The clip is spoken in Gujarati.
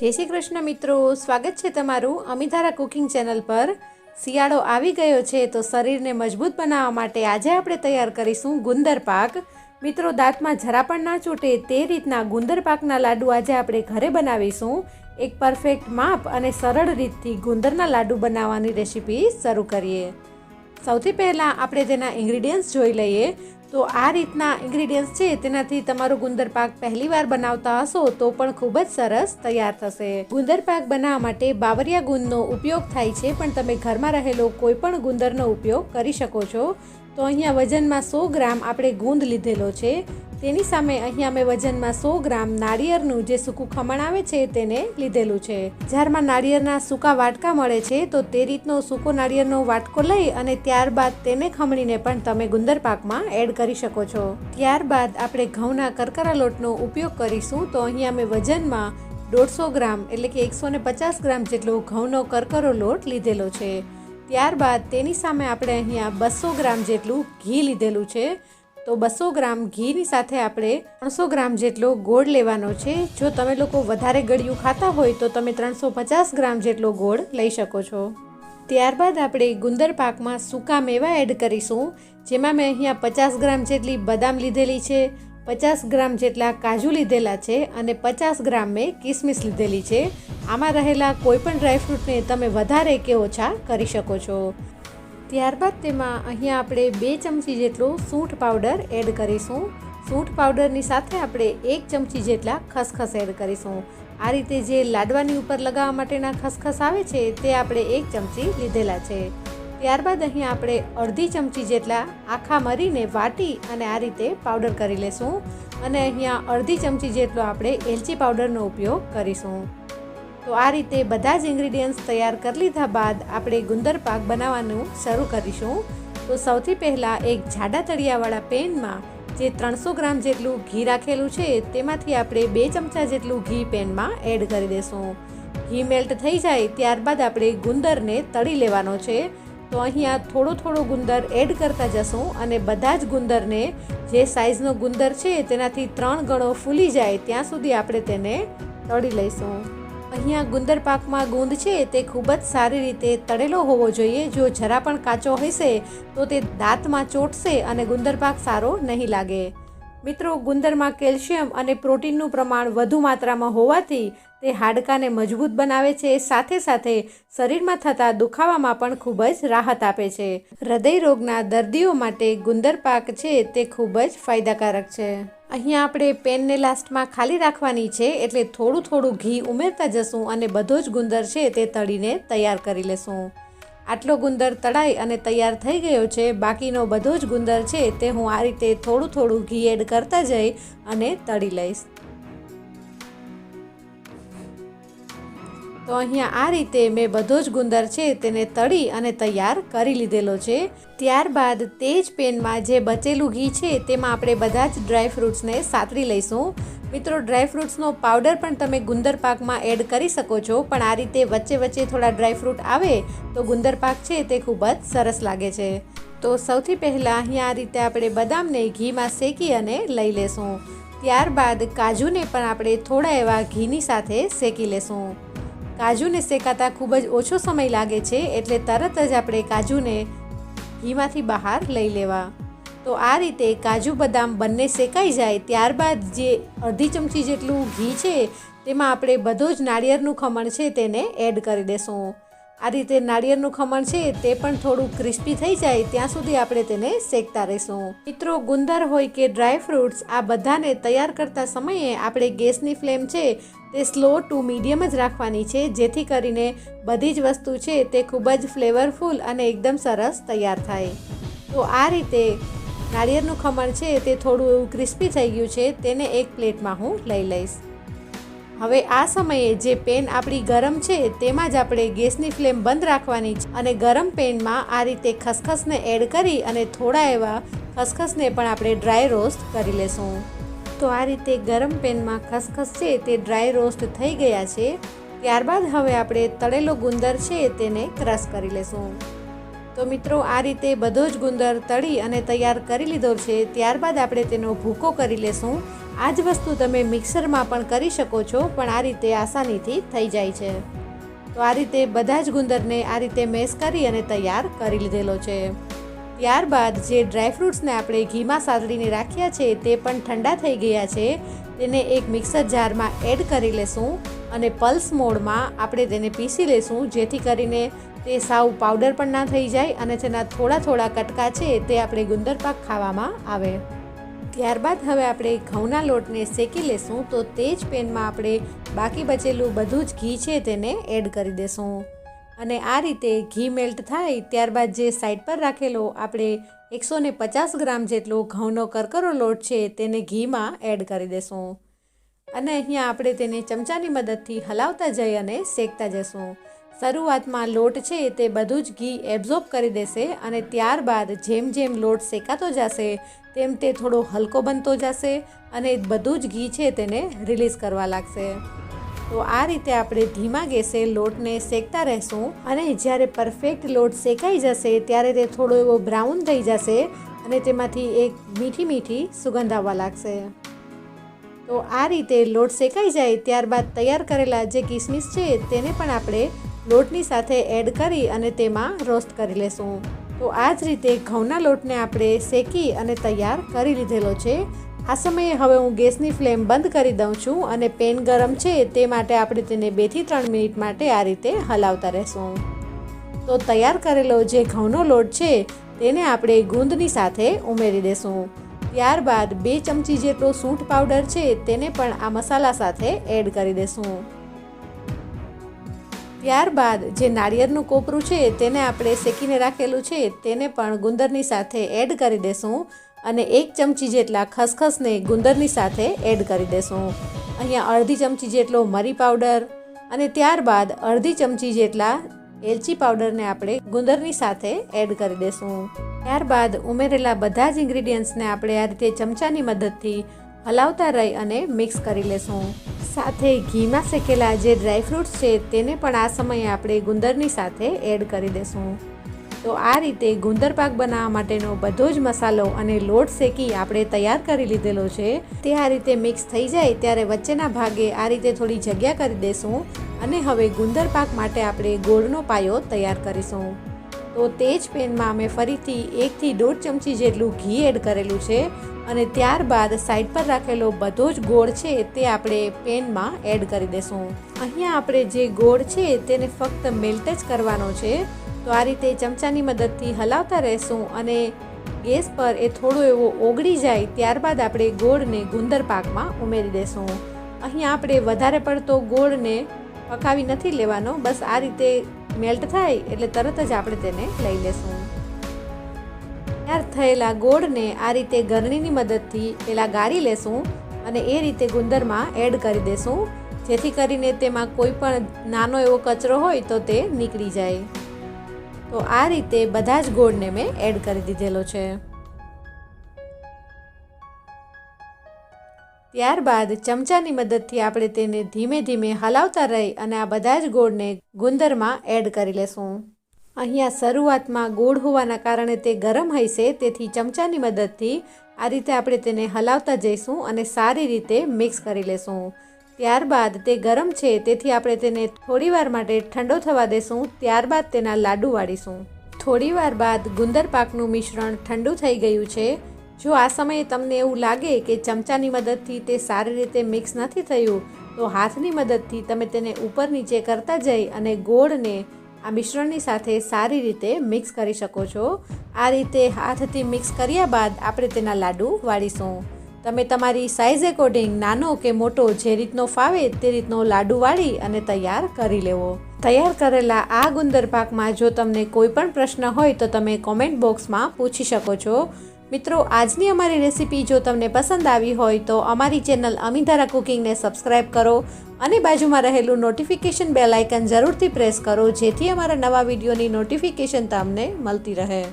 જય શ્રી કૃષ્ણ મિત્રો, સ્વાગત છે તમારું અમિધારા કુકિંગ ચેનલ પર. શિયાળો આવી ગયો છે તો શરીરને મજબૂત બનાવવા માટે આજે આપણે તૈયાર કરીશું ગુંદર પાક. મિત્રો, દાંતમાં જરા પણ ના ચૂંટે તે રીતના ગુંદર પાકના લાડુ આજે આપણે ઘરે બનાવીશું. એક પરફેક્ટ માપ અને સરળ રીતથી ગુંદરના લાડુ બનાવવાની રેસીપી શરૂ કરીએ. સૌથી પહેલાં આપણે તેના ઇન્ગ્રીડિયન્ટ્સ જોઈ લઈએ. તો આ રીતના ઇન્ગ્રીડિયન્ટ્સ છે, તેનાથી તમારો ગુંદર પાક પહેલી વાર બનાવતા હશો તો પણ ખૂબ જ સરસ તૈયાર થશે. ગુંદર પાક બનાવવા માટે બાવરિયા ગુંદનો ઉપયોગ થાય છે, પણ તમે ઘરમાં રહેલો કોઈ પણ ગુંદરનો ઉપયોગ કરી શકો છો. તો અહીંયા વજનમાં સો ગ્રામ આપણે ગુંદ લીધેલો છે. તેની સામે અહીંયા અમે વજનમાં સો ગ્રામ નાળિયેરનું જે સૂકું ખમણ આવે છે તેને લીધેલું છે. જારમાં નાળિયેરના સૂકા વાટકા મળે છે તો તે રીતનો સૂકો નાળિયેરનો વાટકો લઈ અને ત્યારબાદ તેને ખમણીને પણ તમે ગુંદર પાકમાં એડ કરી શકો છો. ત્યારબાદ આપણે ઘઉંના કરકરા લોટનો ઉપયોગ કરીશું તો અહીંયા અમે વજનમાં દોઢસો ગ્રામ એટલે કે એકસો ને પચાસ ગ્રામ જેટલો ઘઉંનો કરકરો લોટ લીધેલો છે. ત્યારબાદ તેની સામે આપણે અહીંયા બસો ગ્રામ જેટલું ઘી લીધેલું છે. તો બસો ગ્રામ ઘીની સાથે આપણે ત્રણસો ગ્રામ જેટલો ગોળ લેવાનો છે. જો તમે લોકો વધારે ગળ્યું ખાતા હોય તો તમે ત્રણસો પચાસ ગ્રામ જેટલો ગોળ લઈ શકો છો. ત્યારબાદ આપણે ગુંદર પાકમાં સૂકા મેવા એડ કરીશું, જેમાં મેં અહીંયા પચાસ ગ્રામ જેટલી બદામ લીધેલી છે. પચાસ ગ્રામ જેટલા કાજુ લીધેલા છે અને પચાસ ગ્રામ મેં કિસમિસ લીધેલી છે. આમાં રહેલા કોઈપણ ડ્રાયફ્રૂટને તમે વધારે કે ઓછા કરી શકો છો. ત્યારબાદ તેમાં અહીંયા આપણે બે ચમચી જેટલો સૂંઠ પાવડર એડ કરીશું. સૂંઠ પાવડરની સાથે આપણે એક ચમચી જેટલા ખસખસ એડ કરીશું. આ રીતે જે લાડવાની ઉપર લગાવવા માટેના ખસખસ આવે છે તે આપણે એક ચમચી લીધેલા છે. ત્યારબાદ અહીં આપણે અડધી ચમચી જેટલા આખા મરીને વાટી અને આ રીતે પાવડર કરી લેશું અને અહીંયા અડધી ચમચી જેટલો આપણે એલચી પાવડરનો ઉપયોગ કરીશું. તો આ રીતે બધા જ ઇન્ગ્રીડિયન્ટ્સ તૈયાર કરી લીધા બાદ આપણે ગુંદર પાક બનાવવાનું શરૂ કરીશું. તો સૌથી પહેલાં એક જાડા તળિયાવાળા પેનમાં જે ત્રણસો ગ્રામ જેટલું ઘી રાખેલું છે, તેમાંથી આપણે બે ચમચા જેટલું ઘી પેનમાં એડ કરી દઈશું ઘી મેલ્ટ થઈ જાય ત્યારબાદ આપણે ગુંદરને તળી લેવાનો છે. તો અહીંયા થોડો થોડો ગુંદર એડ કરતા જશું અને બધા જ ગુંદરને જે સાઇઝનો ગુંદર છે તેનાથી ત્રણ ગણો ફૂલી જાય ત્યાં સુધી આપણે તેને તળી લઈશું. અહીંયા ગુંદર પાકમાં ગુંદ છે તે ખૂબ જ સારી રીતે તળેલો હોવો જોઈએ. જો જરા પણ કાચો હશે તો તે દાંતમાં ચોટશે અને ગુંદર પાક સારો નહીં લાગે. મિત્રો, ગુંદરમાં કેલ્શિયમ અને પ્રોટીનનું પ્રમાણ વધુ માત્રામાં હોવાથી તે હાડકાને મજબૂત બનાવે છે, સાથે સાથે શરીરમાં થતા દુખાવામાં પણ ખૂબ જ રાહત આપે છે. હૃદય રોગના દર્દીઓ માટે ગુંદર પાક છે તે ખૂબ જ ફાયદાકારક છે. અહીંયા આપણે પેનને લાસ્ટમાં ખાલી રાખવાની છે, એટલે થોડું થોડું ઘી ઉમેરતા જશું અને બધો જ ગુંદર છે તે તળીને તૈયાર કરી લેશું. આટલો ગુંદર તળાઈ અને તૈયાર થઈ ગયો છે, બાકીનો બધો જ ગુંદર છે તે હું આ રીતે થોડું થોડું ઘી એડ કરતા જઈ અને તળી લઈશ. તો અહીંયા આ રીતે મેં બધો જ ગુંદર છે તેને તળી અને તૈયાર કરી લીધેલો છે. ત્યારબાદ તે જ પેનમાં જે બચેલું ઘી છે તેમાં આપણે બધા જ ડ્રાયફ્રૂટ્સને સાતરી લઈશું. મિત્રો ડ્રાયફ્રૂટ્સનો પાવડર પણ તમે ગુંદર પાકમાં એડ કરી શકો છો, પણ આ રીતે વચ્ચે વચ્ચે થોડા ડ્રાયફ્રૂટ આવે તો ગુંદર પાક છે તે ખૂબ જ સરસ લાગે છે. તો સૌથી પહેલાં અહીંયા આ રીતે આપણે બદામને ઘીમાં શેકી અને લઈ લેશું. ત્યારબાદ કાજુને પણ આપણે થોડા એવા ઘીની સાથે શેકી લેશું. કાજુને શેકાતા ખૂબ જ ઓછો સમય લાગે છે એટલે તરત જ આપણે કાજુને ઘીમાંથી બહાર લઈ લેવા. તો આ રીતે કાજુ બદામ બંને શેકાઈ જાય ત્યારબાદ જે અડધી ચમચી જેટલું ઘી છે, તેમાં આપણે બધો જ નાળિયેરનું ખમણ છે તેને એડ કરી દેશું. આ રીતે નાળિયેરનું ખમણ છે તે પણ થોડું ક્રિસ્પી થઈ જાય ત્યાં સુધી આપણે તેને શેકતા રહીશું. મિત્રો, ગુંદર હોય કે ડ્રાય ફ્રૂટ્સ, આ બધાને તૈયાર કરતા સમયે આપણે ગેસની ફ્લેમ છે તે સ્લો ટુ મીડિયમ જ રાખવાની છે, જેથી કરીને બધી જ વસ્તુ છે તે ખૂબ જ ફ્લેવરફુલ અને એકદમ સરસ તૈયાર થાય. તો આ રીતે નાળિયેરનું ખમણ છે તે થોડું એવું ક્રિસ્પી થઈ ગયું છે, તેને એક પ્લેટમાં હું લઈ લઈશ. હવે આ સમયે જે પેન આપણી ગરમ છે, તેમાં જ આપણે ગેસની ફ્લેમ બંધ રાખવાની છે અને ગરમ પેનમાં આ રીતે ખસખસને એડ કરી અને થોડા એવા ખસખસને પણ આપણે ડ્રાય રોસ્ટ કરી લેશું. તો આ રીતે ગરમ પેનમાં ખસખસ છે, તે ડ્રાય રોસ્ટ થઈ ગયા છે. ત્યારબાદ હવે આપણે તળેલો ગુંદર છે, તેને ક્રશ કરી લેશું. તો મિત્રો, આ રીતે બધો જ ગુંદર તળી અને તૈયાર કરી લીધો છે. ત્યારબાદ આપણે તેનો ભૂકો કરી લેશું. આ જ વસ્તુ તમે મિક્સરમાં પણ કરી શકો છો, પણ આ રીતે આસાનીથી થઈ જાય છે. તો આ રીતે બધા જ ગુંદરને આ રીતે મેશ કરી અને તૈયાર કરી લીધેલો છે. ત્યારબાદ જે ડ્રાયફ્રૂટ્સને આપણે ઘીમાં સાતડીને રાખ્યા છે, તે પણ ઠંડા થઈ ગયા છે. તેને એક મિક્સર જારમાં એડ કરી લેશું અને પલ્સ મોડમાં આપણે તેને પીસી લેશું, જેથી કરીને તે સાવ પાવડર પણ ના થઈ જાય અને તેના થોડા થોડા કટકા છે તે આપણે ગુંદર પાક ખાવામાં આવે. ત્યારબાદ હવે આપણે ઘઉંના લોટને શેકી લેશું તો તે જ પેનમાં આપણે બાકી બચેલું બધું જ ઘી છે તેને એડ કરી દેશું. અને આ રીતે ઘી મેલ્ટ થાય ત્યારબાદ જે સાઈડ પર રાખેલો આપણે એકસો ને પચાસ ગ્રામ જેટલો ઘઉંનો કરકરો લોટ છે તેને ઘીમાં એડ કરી દેશું. અને અહીંયા આપણે તેને ચમચાની મદદથી હલાવતા જઈ અને શેકતા જશું શરૂઆતમાં લોટ છે તે બધું જ ઘી એબ્ઝોર્બ કરી દેશે અને ત્યારબાદ જેમ જેમ લોટ શેકાતો જશે, તેમ તે થોડો હલકો બનતો જશે અને બધું જ ઘી છે તેને રિલીઝ કરવા લાગશે. તો આ રીતે આપણે ધીમા ગેસે લોટને શેકતા રહેશું અને જ્યારે પરફેક્ટ લોટ શેકાઈ જશે ત્યારે તે થોડો એવો બ્રાઉન થઈ જશે અને તેમાંથી એક મીઠી મીઠી સુગંધ આવવા લાગશે. તો આ રીતે લોટ શેકાઈ જાય ત્યારબાદ તૈયાર કરેલા જે કિસમિસ છે તેને પણ આપણે લોટની સાથે એડ કરી અને તેમાં રોસ્ટ કરી લેશું. તો આ જ રીતે ઘઉંના લોટને આપણે શેકી અને તૈયાર કરી લીધેલો છે. આ સમયે હવે હું ગેસની ફ્લેમ બંધ કરી દઉં છું અને પેન ગરમ છે તે માટે આપણે તેને બેથી ત્રણ મિનિટ માટે આ રીતે હલાવતા રહેશું. તો તૈયાર કરેલો જે ઘઉંનો લોટ છે તેને આપણે ગુંદની સાથે ઉમેરી દેશું. ત્યારબાદ બે ચમચી જેટલો સૂંઠ પાવડર છે તેને પણ આ મસાલા સાથે એડ કરી દેશું. ત્યારબાદ જે નાળિયેરનું કોપરું છે, તેને આપણે શેકીને રાખેલું છે, તેને પણ ગુંદરની સાથે એડ કરી દેશું અને એક ચમચી જેટલા ખસખસને ગુંદરની સાથે એડ કરી દેશું. અહીંયા અડધી ચમચી જેટલો મરી પાવડર અને ત્યારબાદ અડધી ચમચી જેટલા એલચી પાવડરને આપણે ગુંદરની સાથે એડ કરી દેશું. ત્યારબાદ ઉમેરેલા બધા જ ઇન્ગ્રીડિયન્ટ્સને આપણે આ રીતે ચમચાની મદદથી હલાવતા રહી અને મિક્સ કરી લેશું. સાથે ઘીમાં શેકેલા જે ડ્રાયફ્રૂટ્સ છે તેને પણ આ સમયે આપણે ગુંદરની સાથે એડ કરી દેશું. તો આ રીતે ગુંદર પાક બનાવવા માટેનો બધો જ મસાલો અને લોટ શેકી આપણે તૈયાર કરી લીધેલો છે. તે આ રીતે મિક્સ થઈ જાય ત્યારે વચ્ચેના ભાગે આ રીતે થોડી જગ્યા કરી દેશું અને હવે ગુંદર પાક માટે આપણે ગોળનો પાયો તૈયાર કરીશું. તો તે જ પેનમાં અમે ફરીથી એકથી દોઢ ચમચી જેટલું ઘી એડ કરેલું છે અને ત્યારબાદ સાઈડ પર રાખેલો બધો જ ગોળ છે તે આપણે પેનમાં એડ કરી દેશું. અહીંયા આપણે જે ગોળ છે તેને ફક્ત મેલ્ટ જ કરવાનો છે. તો આ રીતે ચમચાની મદદથી હલાવતા રહેશું અને ગેસ પર એ થોડો એવો ઓગળી જાય ત્યારબાદ આપણે ગોળને ગુંદર પાકમાં ઉમેરી દેશું. અહીંયા આપણે વધારે પડતો ગોળને પકાવી નથી લેવાનો. બસ આ રીતે મેલ્ટ થાય એટલે તરત જ આપણે તેને લઈ લેશું. તૈયાર થયેલા ગોળને આ રીતે ગરણીની મદદથી પેલા ગાળી લેશું અને એ રીતે ગુંદરમાં એડ કરી દેશું, જેથી કરીને તેમાં કોઈ પણ નાનો એવો કચરો હોય તો તે નીકળી જાય. તો આ રીતે બધા જ ગોળને મેં એડ કરી દીધેલો છે. ત્યારબાદ ચમચાની મદદથી આપણે તેને ધીમે ધીમે હલાવતા રહી અને આ બધા જ ગોળને ગુંદરમાં એડ કરી લેશું. અહીંયા શરૂઆતમાં ગોળ હોવાના કારણે તે ગરમ હશે તેથી ચમચાની મદદથી આ રીતે આપણે તેને હલાવતા જઈશું અને સારી રીતે મિક્સ કરી લેશું. ત્યારબાદ તે ગરમ છે, તેથી આપણે તેને થોડીવાર માટે ઠંડો થવા દેશું, ત્યારબાદ તેના લાડુ વાળીશું. થોડીવાર બાદ ગુંદર પાકનું મિશ્રણ ઠંડુ થઈ ગયું છે જો આ સમયે તમને એવું લાગે કે ચમચાની મદદથી તે સારી રીતે મિક્સ નથી થયું, તો હાથની મદદથી તમે તેને ઉપર નીચે કરતા જઈ અને ગોળને આ મિશ્રણની સાથે સારી રીતે મિક્સ કરી શકો છો. આ રીતે હાથથી મિક્સ કર્યા બાદ આપણે તેના લાડુ વાળીશું. તમે તમારી સાઇઝ એકોર્ડિંગ, નાનો કે મોટો, જે રીતનો ફાવે તે રીતનો લાડુ વાળી અને તૈયાર કરી લેવો. તૈયાર કરેલા આ ગુંદર પાકમાં જો તમને કોઈ પણ પ્રશ્ન હોય તો તમે કોમેન્ટ બોક્સમાં પૂછી શકો છો. મિત્રો, આજની અમારી રેસીપી જો તમને પસંદ આવી હોય તો અમારી ચેનલ અમિધારા કુકિંગને સબસ્ક્રાઈબ કરો અને બાજુમાં રહેલું નોટિફિકેશન બેલ આઇકન જરૂરથી પ્રેસ કરો જેથી અમારા નવા વિડીયોની નોટિફિકેશન તમને મળતી રહે.